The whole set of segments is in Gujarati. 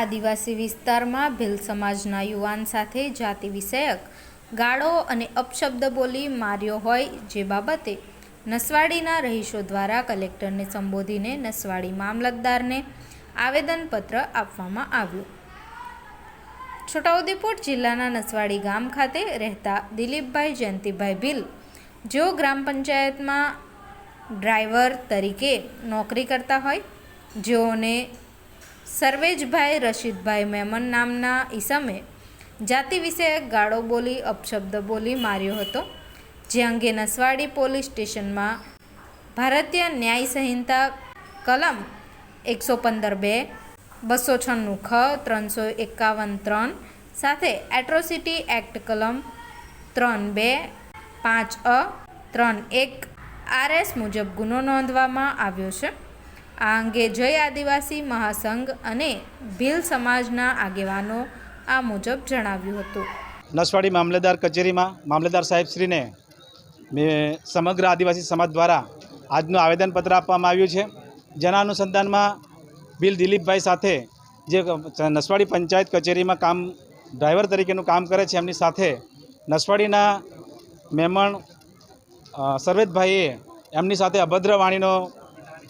આદિવાસી વિસ્તારમાં ભીલ સમાજના યુવાન સાથે જાતિ વિષયક ગાળો અને અપશબ્દ બોલી માર્યો હોય જે બાબતે નસવાડીના રહીશો દ્વારા કલેક્ટરને સંબોધીને નસવાડી મામલતદારને આવેદનપત્ર આપવામાં આવ્યું. છોટાઉદેપુર જિલ્લાના નસવાડી ગામ ખાતે રહેતા દિલીપભાઈ જયંતિભાઈ ભીલ, જેઓ ગ્રામ પંચાયતમાં ડ્રાઈવર તરીકે નોકરી કરતા હોય, જેઓને સર્વેજભાઈ રશીદભાઈ મેમન નામના ઈસમે જાતિ વિશે ગાળો બોલી, અપશબ્દ બોલી માર્યો હતો, જે અંગે નસવાડી પોલીસ સ્ટેશનમાં ભારતીય ન્યાય સંહિતા કલમ એકસો પંદર બે, બસો છન્નું ખ, ત્રણસો એકાવન ત્રણ સાથે એટ્રોસિટી એક્ટ કલમ ત્રણ બે, પાંચ અ, ત્રણ એક આરએસ મુજબ ગુનો નોંધવામાં આવ્યો છે. આ અંગે જય આદિવાસી મહાસંઘ અને ભીલ સમાજના આગેવાનો આ મુજબ જણાવ્યું હતું. નસવાડી મામલેદાર કચેરીમાં મામલેદાર સાહેબશ્રીને મેં સમગ્ર આદિવાસી સમાજ દ્વારા આજનું આવેદનપત્ર આપવામાં આવ્યું છે. જેના અનુસંધાનમાં બિલ દિલીપભાઈ સાથે જે નસવાડી પંચાયત કચેરીમાં કામ, ડ્રાઈવર તરીકેનું કામ કરે છે, એમની સાથે નસવાડીના મહેમણ સરવેદભાઈએ એમની સાથે અભદ્ર વાણીનો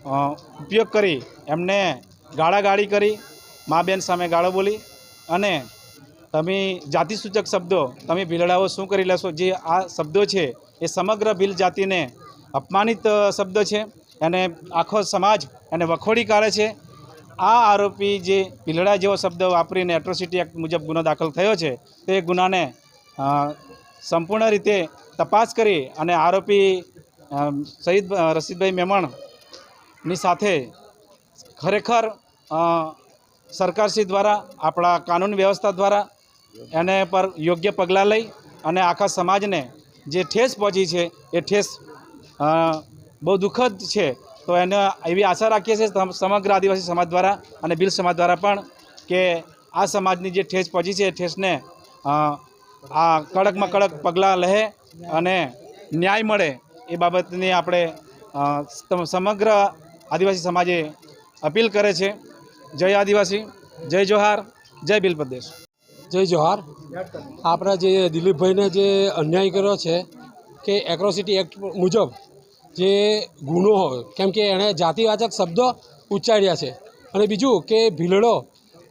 ઉપયોગ કરી એમને ગાળાગાળી કરી, મા બેન સામે ગાળો બોલી અને તમે જાતિસૂચક શબ્દો, તમે ભીલડાઓ શું કરી લેશો? જે આ શબ્દો છે, એ સમગ્ર ભીલ જાતિને અપમાનિત શબ્દ છે અને આખો સમાજ એને વખોડી કાઢે છે. આ આરોપી જે ભીલડા જેવો શબ્દ વાપરીને એટ્રોસિટી એક્ટ મુજબ ગુનો દાખલ થયો છે, તે ગુનાને સંપૂર્ણ રીતે તપાસ કરી અને આરોપી શહીદ રશીદભાઈ મેમણની સાથે ખરેખર સરકારશ્રી દ્વારા, આપણા કાનૂન વ્યવસ્થા દ્વારા એને પર યોગ્ય પગલાં લઈ અને આખા સમાજને જે ઠેસ પહોંચી છે, એ ઠેસ બહુ દુઃખદ છે, તો એને એવી આશા રાખીએ છીએ સમગ્ર આદિવાસી સમાજ દ્વારા અને બિલ સમાજ દ્વારા પણ કે આ સમાજની જે ઠેસ પહોંચી છે, એ ઠેસને આ કડકમાં કડક પગલાં લે અને ન્યાય મળે એ બાબતની આપણે સમગ્ર આદિવાસી સમાજે અપીલ કરે છે. જય આદિવાસી, જય જોહાર, જય બિલ પ્રદેશ. જય જોહાર. આપણા જે દિલીપભાઈને જે અન્યાય કર્યો છે કે એક્રોસિટી એક્ટ મુજબ જે ગુનો હોય, કેમ કે એણે જાતિવાચક શબ્દો ઉચ્ચાર્યા છે. અને બીજું કે ભીલડો,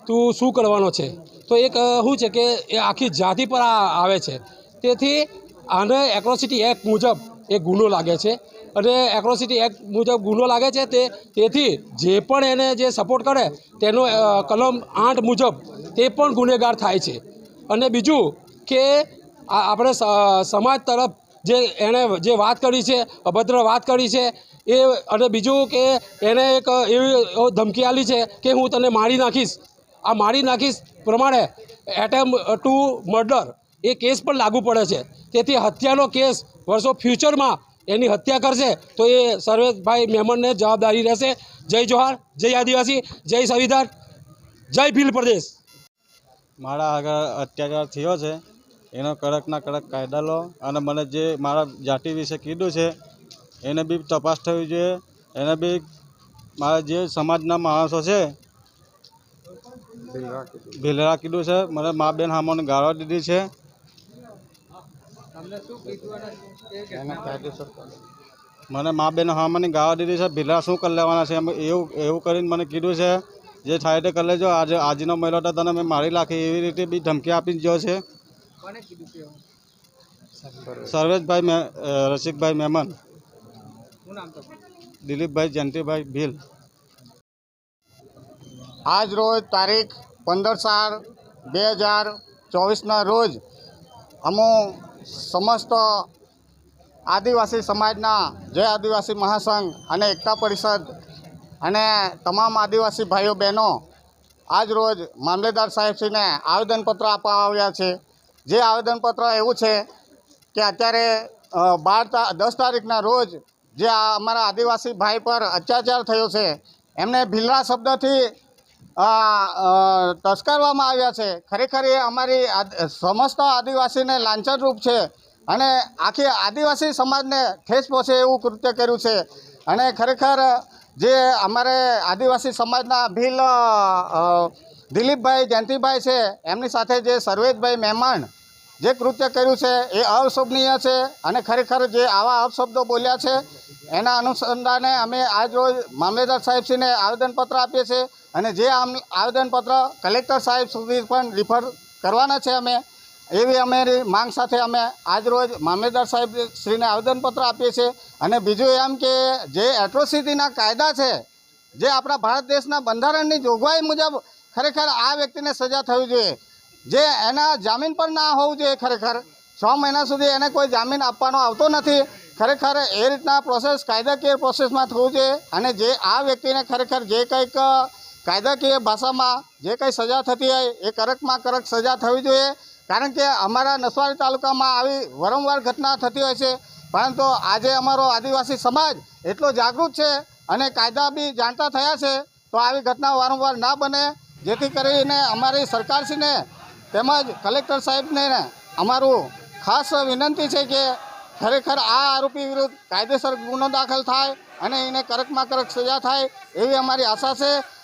તું શું કરવાનો છે? તો એક શું છે કે એ આખી જાતિ પર આવે છે. તેથી આને એક્રોસિટી એક્ટ મુજબ એ ગુનો લાગે છે. અને એક્રોસિટી એક્ટ મુજબ ગુનો લાગે છે તે, તેથી જે પણ એને જે સપોર્ટ કરે તેનો કલમ આઠ મુજબ તે પણ ગુનેગાર થાય છે. અને બીજું કે આપણે સમાજ તરફ જે એણે જે વાત કરી છે, અભદ્ર વાત કરી છે, એ અને બીજું કે એને એક એવી ધમકી આલી છે કે હું તને મારી નાખીશ. આ મારી નાખીશ પ્રમાણે એટેમ ટુ મર્ડર એ કેસ પણ લાગુ પડે છે. તેથી હત્યાનો કેસ વર્ષો ફ્યુચરમાં એની હત્યા કરશે તો એ સર્વેશભાઈ મેમણને જવાબદારી રહેશે. જય જોહાર જય આદિવાસી જય સંવિધાન જય ભીલ પ્રદેશ. મારા આગળ અત્યાચાર થયો છે. એનો કડકના કડક કાયદા લો અને મને જે મારા જાતિ વિશે કીધું છે એને બી તપાસ થવી જોઈએ. એને બી મારા જે સમાજના માણસો છે ભીલરા કીધું. છે. મને મા બેન હામોને ગાળો દીધી છે. મને મા બેન હા મને ગાવા દીધી છે ભીલા શું કરી લેવાના છે એમ એવું એવું કરીને મને કીધું છે જે થાય તે કરી લેજો. આજે આજનો મહિલો તો તને મેં મારી નાખી એવી રીતે બી ધમકી આપી ગયો છે. સર્વેશભાઈ મે રસિકભાઈ મહેમાન દિલીપભાઈ જયંતિભાઈ ભીલ. આજ રોજ તારીખ પંદર ચાર બે હજાર ચોવીસના રોજ અમો સમસ્ત આદિવાસી સમાજના જય આદિવાસી મહાસંઘ અને એકતા પરિષદ અને તમામ આદિવાસી ભાઈઓ બહેનો આજ રોજ મામલેદાર સાહેબશ્રીને આવેદનપત્ર આપવા આવ્યા છે. જે આવેદનપત્ર એવું છે કે અત્યારે બાર દસ તારીખના રોજ જે અમારા આદિવાસી ભાઈ પર અત્યાચાર થયો છે, એમને ભીલરા શબ્દથી તસ્કરવામાં આવ્યા છે. ખરેખર એ અમારી સમસ્ત આદિવાસીને લાંછનરૂપ છે અને આખી આદિવાસી સમાજને ઠેસ પહોંચે એવું કૃત્ય કર્યું છે. અને ખરેખર જે અમારે આદિવાસી સમાજના ભીલ દિલીપભાઈ જયંતિભાઈ છે, એમની સાથે જે સર્વેશભાઈ મહેમાન જે કૃત્ય કર્યું છે એ અશોભનીય છે અને ખરેખર જે આવા અપશબ્દો બોલ્યા છે એના અનુસંધાને અમે આજ રોજ મામલેદાર સાહેબશ્રીને આવેદનપત્ર આપીએ છીએ. અને જે આમ આવેદનપત્ર કલેક્ટર સાહેબ સુધી પણ રિફર કરવાના છે અમે, એવી અમારી માંગ સાથે અમે આજરોજ મામલેદાર સાહેબ શ્રીને આવેદનપત્ર આપીએ છીએ. અને બીજું એમ કે જે એટ્રોસિટીના કાયદા છે, જે આપણા ભારત દેશના બંધારણની જોગવાઈ મુજબ ખરેખર આ વ્યક્તિને સજા થવી જોઈએ. જે એના જામીન પર ના હોવું જોઈએ ખરેખર. છ મહિના સુધી એને કોઈ જામીન આપવાનો આવતો નથી. ખરેખર એ રીતના પ્રોસેસ કાયદાકીય પ્રોસેસમાં થવું જોઈએ. અને જે આ વ્યક્તિને ખરેખર જે કંઈક કાયદાકીય ભાષામાં જે કંઈ સજા થતી હોય એ કરકમાં કરક સજા થવી જોઈએ. કારણ કે અમારા નસવાડી તાલુકામાં આવી વારંવાર ઘટના થતી હોય છે. પરંતુ આજે અમારો આદિવાસી સમાજ એટલો જાગૃત છે અને કાયદા બી જાણતા થયા છે, તો આવી ઘટના વારંવાર ના બને. જેથી કરીને અમારી સરકારશ્રીને તેમજ કલેક્ટર સાહેબને અમારું ખાસ વિનંતી છે કે ખરેખર આ આરોપી વિરુદ્ધ કાયદેસર ગુનો દાખલ થાય અને એને કરકમાં કરક સજા થાય એવી અમારી આશા છે.